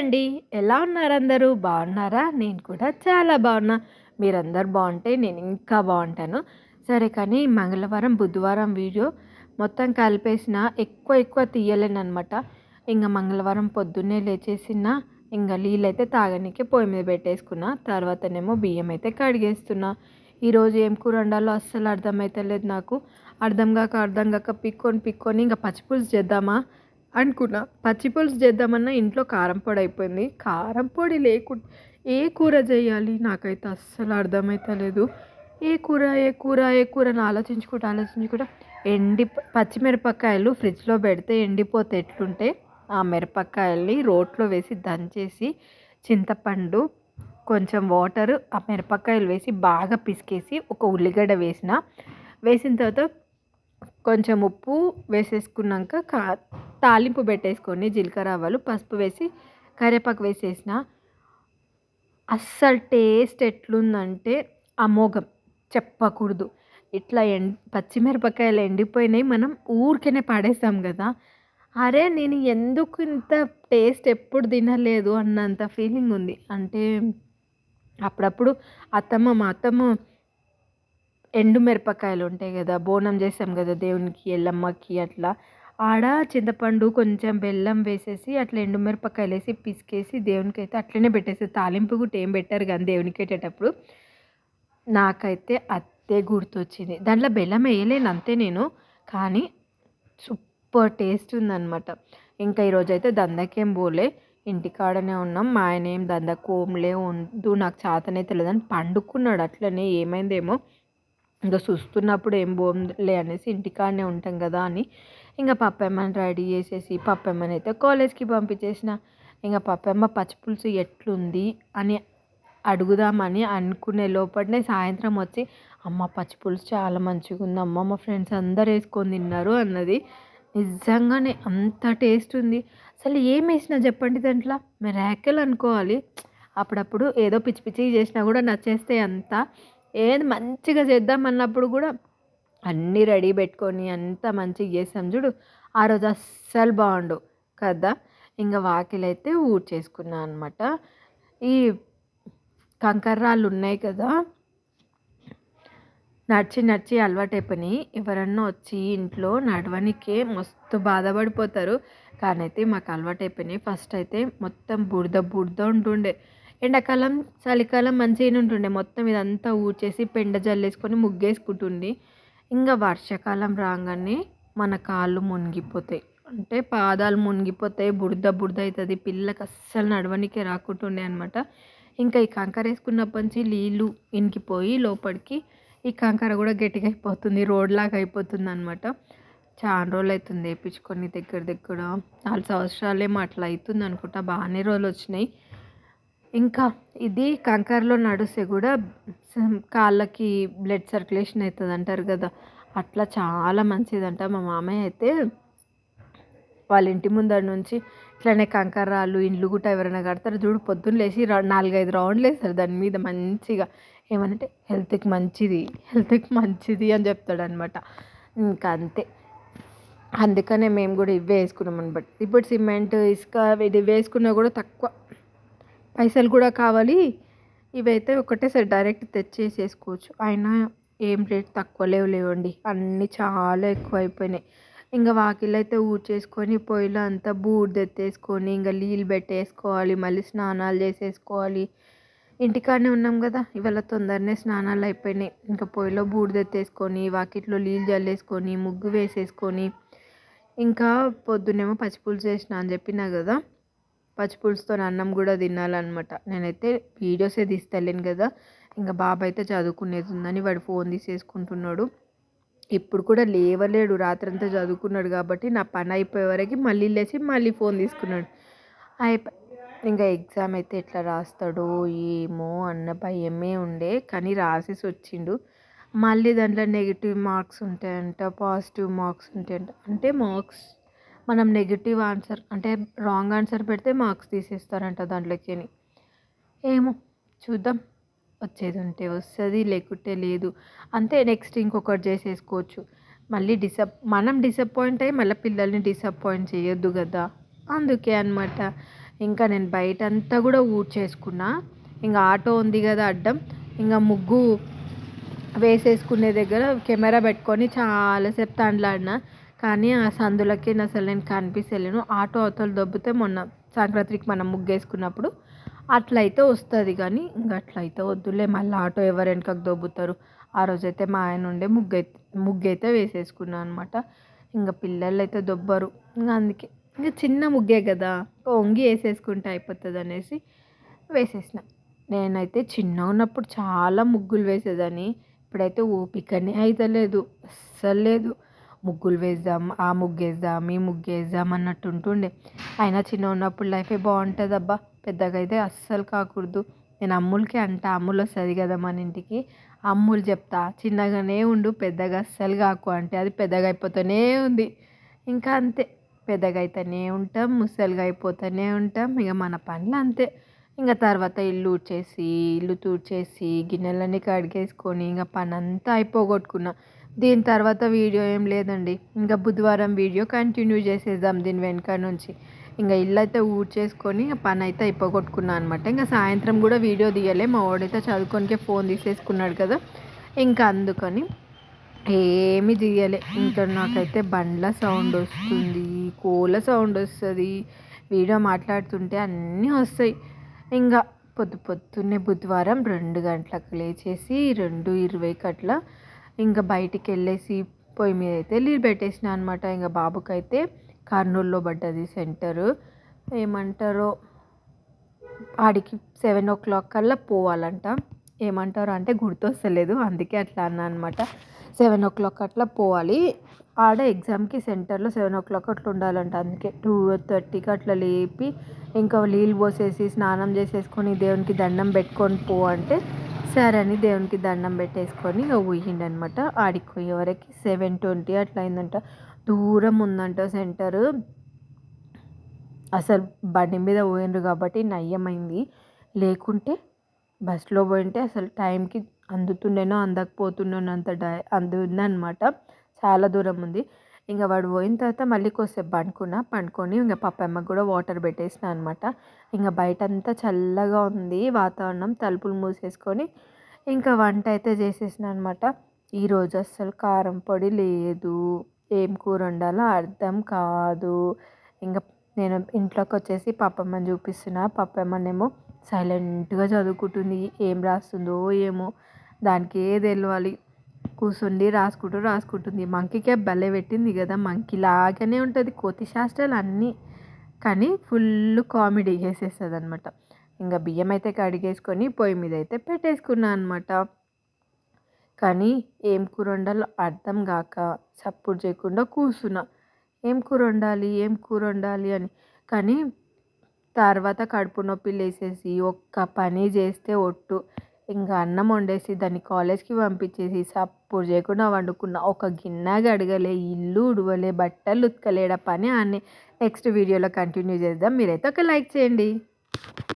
అండి. ఎలా ఉన్నారు అందరూ? బాగున్నారా? నేను కూడా చాలా బాగున్నా. మీరందరు బాగుంటే నేను ఇంకా బాగుంటాను. సరే కానీ మంగళవారం బుధవారం వీడియో మొత్తం కలిపేసిన ఎక్కువ ఎక్కువ తీయలేనమాట ఇంకా మంగళవారం పొద్దున్నే లేచేసిన ఇంకా నీళ్ళు అయితే తాగనీకి పొయ్యి మీద పెట్టేసుకున్నా తర్వాతనేమో బియ్యం అయితే కడిగేస్తున్నా ఈరోజు ఏం కూర వండాలో అస్సలు అర్థమైతలేదు నాకు. అర్థం కాక అర్థం కాక పిక్కొని పిక్కొని ఇంకా పచ్చిపులుసు చేద్దామా? అనుకున్నా. పచ్చిపులుసు చేద్దామన్నా ఇంట్లో కారం పొడి అయిపోయింది. కారం పొడి లేకుండా ఏ కూర చేయాలి? నాకైతే అస్సలు అర్థమవుతలేదు ఏ కూర ఏ కూర ఏ కూర అని ఆలోచించుకుంటూ ఆలోచించుకుంటా ఎండి పచ్చిమిరపకాయలు ఫ్రిడ్జ్లో పెడితే ఎండిపోతే ఎట్లుంటే ఆ మిరపకాయల్ని రోట్లో వేసి దంచేసి చింతపండు కొంచెం వాటర్ ఆ మిరపకాయలు వేసి బాగా పిసికేసి ఒక ఉల్లిగడ్డ వేసిన. వేసిన తర్వాత కొంచెం ఉప్పు వేసేసుకున్నాక కా తాలింపు పెట్టేసుకొని జీలకర్ర ఆవాలు పసుపు వేసి కరివేపాకు వేసేసిన. అస్సలు టేస్ట్ ఎట్లుందంటే అమోఘం చెప్పకూడదు. ఇట్లా ఎం పచ్చిమిరపకాయలు ఎండిపోయినాయి మనం ఊరికనే పడేస్తాం కదా. అరే నేను ఎందుకు ఇంత టేస్ట్ ఎప్పుడు తినలేదు అన్నంత ఫీలింగ్ ఉంది. అంటే అప్పుడప్పుడు అత్తమ్మ మా అత్తమ్మ ఎండు మిరపకాయలు ఉంటాయి కదా బోనం చేస్తాం కదా దేవునికి ఎల్లమ్మకి అట్లా. ఆడ చింతపండు కొంచెం బెల్లం వేసేసి అట్లా ఎండుమిరపకాయలు వేసి పిసికేసి దేవునికి అయితే అట్లనే పెట్టేసి. తాలింపు కూడా ఏం పెట్టారు కానీ దేవునికి పెట్టేటప్పుడు నాకైతే అత్తే గుర్తొచ్చింది. దాంట్లో బెల్లం వేయలేను అంతే నేను కానీ సూపర్ టేస్ట్ ఉందన్నమాట. ఇంకా ఈరోజు అయితే దందకేం పోలే. ఇంటికాడనే ఉన్నాం. మా ఆయన ఏం దందకోంలే ఉందు నాకు చేతనైతే లేదని పండుకున్నాడు అట్లనే. ఏమైందేమో ఇంకా చూస్తున్నప్పుడు ఏం పోలే అనేసి ఇంటికాడనే ఉంటాం కదా అని ఇంకా పప్పమ్మని రెడీ చేసేసి పప్పమ్మని అయితే కాలేజ్కి పంపించేసిన. ఇంకా పప్పమ్మ పచ్చిపులుసు ఎట్లుంది అని అడుగుదామని అనుకునే లోపలనే సాయంత్రం వచ్చి అమ్మ పచ్చిపులుసు చాలా మంచిగా ఉంది అమ్మ మా ఫ్రెండ్స్ అందరు వేసుకొని తిన్నారు అన్నది. నిజంగానే అంత టేస్ట్ ఉంది. అసలు ఏం వేసినా చెప్పండి దాంట్లో? ర్యాకెల్ అనుకోవాలి. అప్పుడప్పుడు ఏదో పిచ్చి పిచ్చి చేసినా కూడా నచ్చేస్తే అంతా. ఏది మంచిగా చేద్దాం అన్నప్పుడు కూడా అన్నీ రెడీ పెట్టుకొని అంత మంచిగా చేసాం చూడు. ఆ రోజు అస్సలు బాగుండు కదా. ఇంకా వాకిలైతే ఊడ్చేసుకున్నా అనమాట ఈ కంకర్రాళ్ళు ఉన్నాయి కదా. నడిచి నడిచి అలవాటైపోయినాయి. ఎవరన్నా వచ్చి ఇంట్లో నడవనికే మస్తు బాధపడిపోతారు. కానీ అయితే మాకు అలవాటైపోయినాయి. ఫస్ట్ అయితే మొత్తం బురద బురద ఉంటుండే. ఎండాకాలం చలికాలం మంచిగానే ఉంటుండే. మొత్తం ఇదంతా ఊడ్చేసి పెండ జల్లేసుకొని ముగ్గేసుకుంటుండే. ఇంకా వర్షాకాలం రాగానే మన కాళ్ళు మునిగిపోతాయి. అంటే పాదాలు మునిగిపోతాయి బురద బురద అవుతుంది పిల్లకి అస్సలు నడవనికే రాకుంటుండే అనమాట ఇంకా ఈ కంకర వేసుకున్నప్పటి నుంచి నీళ్ళు ఇంకిపోయి లోపలికి ఈ కంకర కూడా గట్టిగా అయిపోతుంది రోడ్లాగా అయిపోతుంది అనమాట చాలా రోజులు అవుతుంది వేయించుకొని దగ్గర దగ్గర. నాలుగు సంవత్సరాలేమో అట్లా అవుతుంది అనుకుంటా బాగానే రోజులు వచ్చినాయి. ఇంకా ఇది కంకరలో నడిస్తే కూడా కాళ్ళకి బ్లడ్ సర్క్యులేషన్ అవుతుంది అంటారు కదా. అట్లా చాలా మంచిదంట. మా మామయ్య అయితే వాళ్ళ ఇంటి ముందర నుంచి ఇట్లానే కంకర్రాళ్ళు ఇండ్లు గుట్ట ఎవరైనా కడతారు. చూడు పొద్దున్న లేచి నాలుగైదు రౌండ్లు వేస్తారు. దాని మీద మంచిగా ఏమనంటే హెల్త్కి మంచిది హెల్త్కి మంచిది అని చెప్తాడు అనమాట ఇంకా అంతే. అందుకనే మేము కూడా ఇవే వేసుకున్నాం అనమాట ఇప్పుడు సిమెంట్ ఇసుక ఇది వేసుకున్నా కూడా తక్కువ. పైసలు కూడా కావాలి. ఇవైతే ఒకటేసారి డైరెక్ట్ తెచ్చేసేసుకోవచ్చు. అయినా ఏం రేట్ తక్కువ లేవు లేవండి. అన్నీ చాలా ఎక్కువ అయిపోయినాయి. ఇంకా వాకిలు అయితే ఊడ్చేసుకొని పొయ్యిలో అంతా బూడిద ఎత్తేసుకొని ఇంకా నీళ్ళు పెట్టేసుకోవాలి. మళ్ళీ స్నానాలు చేసేసుకోవాలి. ఇంటికాడనే ఉన్నాం కదా. ఇవాళ తొందరనే స్నానాలు అయిపోయినాయి. ఇంకా పొయ్యిలో బూడిద ఎత్తేసుకొని వాకిట్లో నీళ్ళు చల్లేసుకొని ముగ్గు వేసేసుకొని ఇంకా పొద్దున్నేమో పచ్చిపులుసు చేసిన అని చెప్పినా కదా. పచ్చిపులుసుతో అన్నం కూడా తినాలన్నమాట. నేనైతే వీడియోసే తీస్తలేను కదా ఇంకా బాబు అయితే చదువుకునేది ఉందని వాడు ఫోన్ తీసేసుకుంటున్నాడు. ఇప్పుడు కూడా లేవలేడు రాత్రంతా చదువుకున్నాడు కాబట్టి నా పని అయిపోయే వరకు మళ్ళీ లేచి మళ్ళీ ఫోన్ తీసుకున్నాడు. అయిపోయి ఇంకా ఎగ్జామ్ అయితే ఎట్లా రాస్తాడో ఏమో అన్న భయమే ఉండే కానీ రాసేసి వచ్చిండు. మళ్ళీ దాంట్లో నెగిటివ్ మార్క్స్ ఉంటాయంట పాజిటివ్ మార్క్స్ ఉంటాయంట. అంటే మార్క్స్ మనం నెగిటివ్ ఆన్సర్ అంటే రాంగ్ ఆన్సర్ పెడితే మార్క్స్ తీసేస్తారంట దాంట్లోకి ఏమో చూద్దాం. వచ్చేది ఉంటే వస్తుంది లేకుంటే లేదు. అంతే నెక్స్ట్ ఇంకొకటి చేసేసుకోవచ్చు. మళ్ళీ డిసప్ మనం డిసప్పాయింట్ అయ్యి మళ్ళీ పిల్లల్ని డిసప్పాయింట్ చేయొద్దు కదా. అందుకే అనమాట ఇంకా నేను బయట అంతా కూడా ఊడ్చేసుకున్నా. ఇంకా ఆటో ఉంది కదా అడ్డం. ఇంకా ముగ్గు వేసేసుకునే దగ్గర కెమెరా పెట్టుకొని చాలాసేపు తండ్లాడినా. కానీ ఆ సందులకి అసలు నేను కనిపిస్తలేను. ఆటో అవతల దొబ్బితే మొన్న సంక్రాంతికి మనం ముగ్గేసుకున్నప్పుడు అట్లయితే వస్తుంది కానీ ఇంక అట్లయితే వద్దులే. మళ్ళీ ఆటో ఎవరు వెనకకు దొబ్బుతారు? ఆ రోజైతే మా ఆయన ఉండే ముగ్గు అయితే ముగ్గు అయితే వేసేసుకున్నాను అనమాట ఇంకా పిల్లలు అయితే దొబ్బరు. ఇంకా అందుకే ఇంకా చిన్న ముగ్గే కదా వంగి వేసేసుకుంటే అయిపోతుంది అనేసి వేసేసిన. నేనైతే చిన్న ఉన్నప్పుడు చాలా ముగ్గులు వేసేదాన్ని. ఇప్పుడైతే ఓపికనే అయితే లేదు అస్సలు లేదు. ముగ్గులు వేద్దాం ఆ ముగ్గు వేద్దాం ఈ ముగ్గు వేద్దాం అన్నట్టు ఉంటుండే. అయినా చిన్న ఉన్నప్పుడు లైఫే బాగుంటుంది అబ్బా పెద్దగా అయితే అస్సలు కాకూడదు. నేను అమ్ములకి అంట అమ్ములు వస్తుంది కదా మన ఇంటికి. అమ్ములు చెప్తా చిన్నగానే ఉండు పెద్దగా అస్సలు కాకు అంటే అది పెద్దగా అయిపోతూనే ఉంది. ఇంకా అంతే. పెద్దగా అయితేనే ఉంటాం ముసలిగా అయిపోతూనే ఉంటాం ఇక మన పనులు అంతే. ఇంకా తర్వాత ఇల్లు ఊడ్చేసి ఇల్లు తూడ్చేసి గిన్నెలన్నీ కడిగేసుకొని ఇంకా పని అంతా అయిపోగొట్టుకున్నా. దీని తర్వాత వీడియో ఏం లేదండి. ఇంకా బుధవారం వీడియో కంటిన్యూ చేసేద్దాం దీని వెనక నుంచి. ఇంకా ఇల్లు అయితే ఊడ్చేసుకొని పని అయితే అయిపోగొట్టుకున్నాను అనమాట ఇంకా సాయంత్రం కూడా వీడియో తీయలే. మా వాడైతే చదువుకోనికే ఫోన్ తీసేసుకున్నాడు కదా. ఇంకా అందుకని ఏమి తీయలే. ఇంకా నాకైతే బండ్ల సౌండ్ వస్తుంది కోళ్ళ సౌండ్ వస్తుంది. వీడియో మాట్లాడుతుంటే అన్నీ వస్తాయి. ఇంకా పొద్దు పొద్దున్నే బుధవారం రెండు గంటలకు లేచేసి రెండు ఇరవైకి అట్లా ఇంకా బయటికి వెళ్ళేసి పొయ్యి మీద అయితే నీళ్ళు పెట్టేసిన అనమాట ఇంకా బాబుకైతే కర్నూలులో పడ్డది సెంటరు. ఏమంటారో ఆడికి సెవెన్ ఓ క్లాక్ కల్లా పోవాలంట. ఏమంటారు అంటే గుర్తొస్తలేదు అందుకే అట్లా అన్నా అనమాట సెవెన్ ఓ క్లాక్ అట్లా పోవాలి. ఆడ ఎగ్జామ్కి సెంటర్లో సెవెన్ ఓ క్లాక్ అట్లా ఉండాలంట అందుకే. టూ థర్టీకి అట్లా లేపి ఇంకా నీళ్ళు పోసేసి స్నానం చేసేసుకొని దేవునికి దండం పెట్టుకొని పో అంటే సరే అని దేవునికి దండం పెట్టేసుకొని ఇక అనమాట ఆడికి పోయే వరకు సెవెన్ ట్వంటీ అట్లా అయిందంట. దూరం ఉందంట సెంటరు. అసలు బండి మీద పోయిండ్రు కాబట్టి నయ్యమైంది. లేకుంటే బస్సులో పోయింటే అసలు టైంకి అందుతుండేనో అందకపోతుండేనో అంత డై అందుందనమాట చాలా దూరం ఉంది. ఇంకా వాడు పోయిన తర్వాత మళ్ళీ కొద్దిసేపు పండుకున్నా పండుకొని ఇంకా పప్పమ్మకి కూడా వాటర్ పెట్టేసిన అనమాట ఇంకా బయట అంతా చల్లగా ఉంది వాతావరణం తలుపులు మూసేసుకొని ఇంకా వంట అయితే చేసేసిన అనమాట ఈరోజు అస్సలు కారం పొడి లేదు ఏం కూర వండాలో అర్థం కాదు. ఇంకా నేను ఇంట్లోకి వచ్చేసి పప్పమ్మని చూపిస్తున్నా. పప్పమ్మనేమో సైలెంట్గా చదువుకుంటుంది ఏం రాస్తుందో ఏమో దానికి ఏది తెలియాలి కూర్చుండి రాసుకుంటూ రాసుకుంటుంది. మంకీకే భలే పెట్టింది కదా మంకీ లాగానే ఉంటుంది కోతి శాస్త్రాలు అన్నీ. కానీ ఫుల్ కామెడీ చేసేస్తుంది అనమాట ఇంకా బియ్యం అయితే కడిగేసుకొని పొయ్యి మీద అయితే పెట్టేసుకున్నాను అనమాట కానీ ఏం కూర వండాలో అర్థం కాక సప్పుడు చేయకుండా కూర్చున్నా ఏం కూర వండాలి ఏం కూర వండాలి అని. కానీ తర్వాత కడుపు నొప్పి లేసేసి ఒక్క పని చేస్తే ఒట్టు. ఇంకా అన్నం వండేసి దాన్ని కాలేజ్కి పంపించేసి సప్పుడు చేయకుండా వండుకున్న ఒక గిన్నె గడగలే ఇల్లు ఉడవలే బట్టలు ఉతకలేడ పని అన్నీ. నెక్స్ట్ వీడియోలో కంటిన్యూ చేద్దాం. మీరైతే ఒక లైక్ చేయండి.